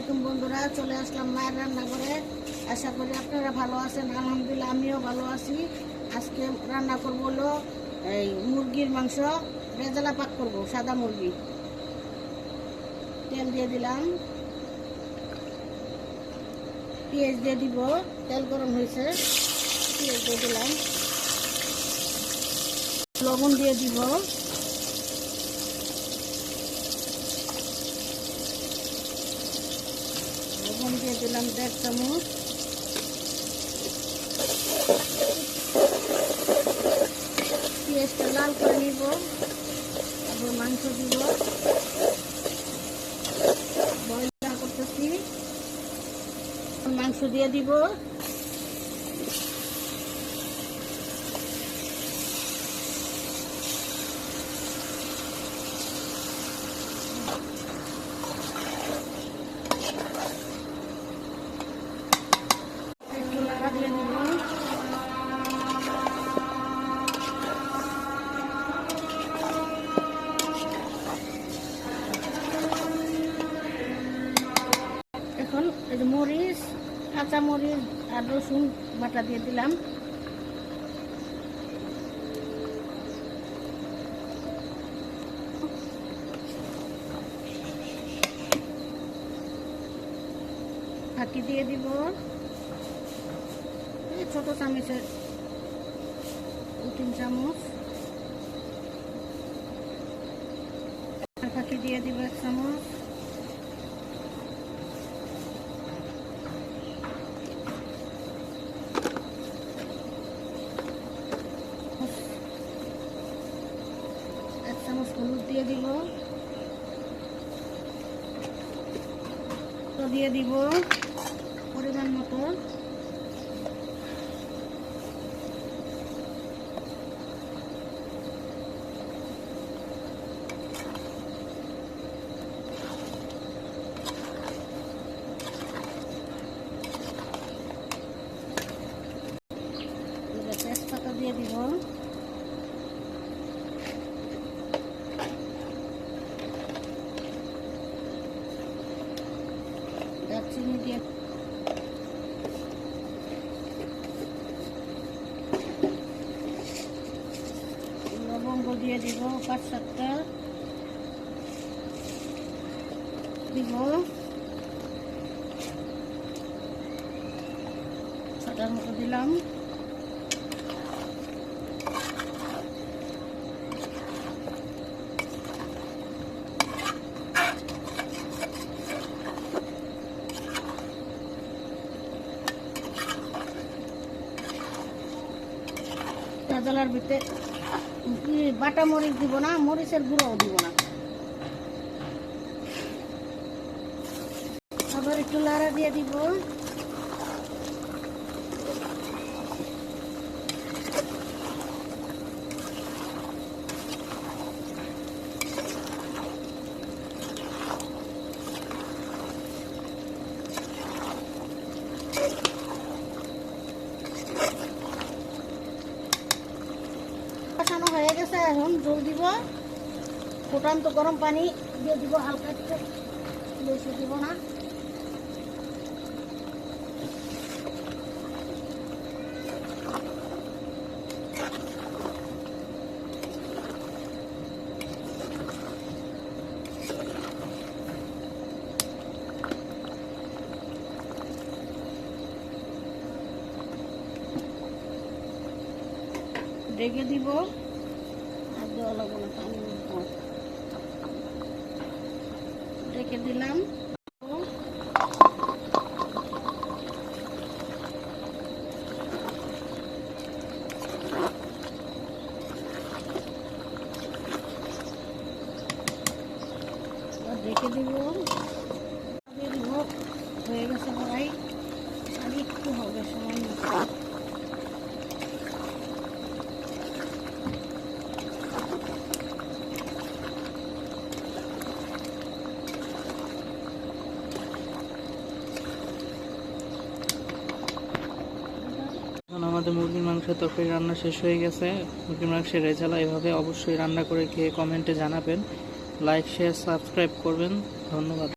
আলাইকুম বন্ধুরা, চলে আসলাম মায়ের রান্নাঘরে। আশা করি আপনারা ভালো আছেন, আলহামদুলিল্লাহ আমিও ভালো আছি। আজকে রান্না করব হলো এই মুরগির মাংস, রেজালা পাক করব, সাদা মুরগি। তেল দিয়ে দিলাম। পেঁয়াজ দিয়ে দিব, তেল গরম হয়েছে, পেঁয়াজ দিয়ে দিলাম। লবণ দিয়ে দিব লবণ দিয়ে দিলাম দেড় চামচ। পেঁয়াজটা লাল করে নিব, তারপর মাংস দিব। বয়ল করতেছি। মাংস দিয়ে দিব। এই যে মরিচ, কাঁচা মরিচ আর রসুন বাটা দিয়ে দিলাম। ফাঁকি দিয়ে দিব। এই ছোট চামচের তিন চামচ। ফাঁকি দিয়ে দিব এক চামচ। চামচ হলুদ দিয়ে দিব। দিয়ে দিব পরিমাণ মতো এবার তেজপাতা দিয়ে দিব দারচিনি দিয়ে লবঙ্গ দিয়ে দিব পাঁচ সাতটা দিব ছটার মতো দিলাম গাজলার ভিতরে, কি বাটা মরিচ দিব না, মরিচের গুঁড়োও দিব না। আবার একটু লাড়া দিয়ে দিব কষানো হয়ে গেছে এখন জল দিব। ফুটান্ত গরম পানি দিয়ে দিব, হালকা একটু বেশি দিব না। রেখে দিব। দেওয়া লাগবে না। রেখে দিলাম রেখে দিব হয়ে গেছে প্রায় আর একটু হবে সময় আমাদের মুরগির মাংসের তরকারি রান্না শেষ হয়ে গেছে। মুরগির মাংসের রেজালা এভাবে অবশ্যই রান্না করে খেয়ে কমেন্টে জানাবেন। লাইক শেয়ার সাবস্ক্রাইব করবেন। ধন্যবাদ।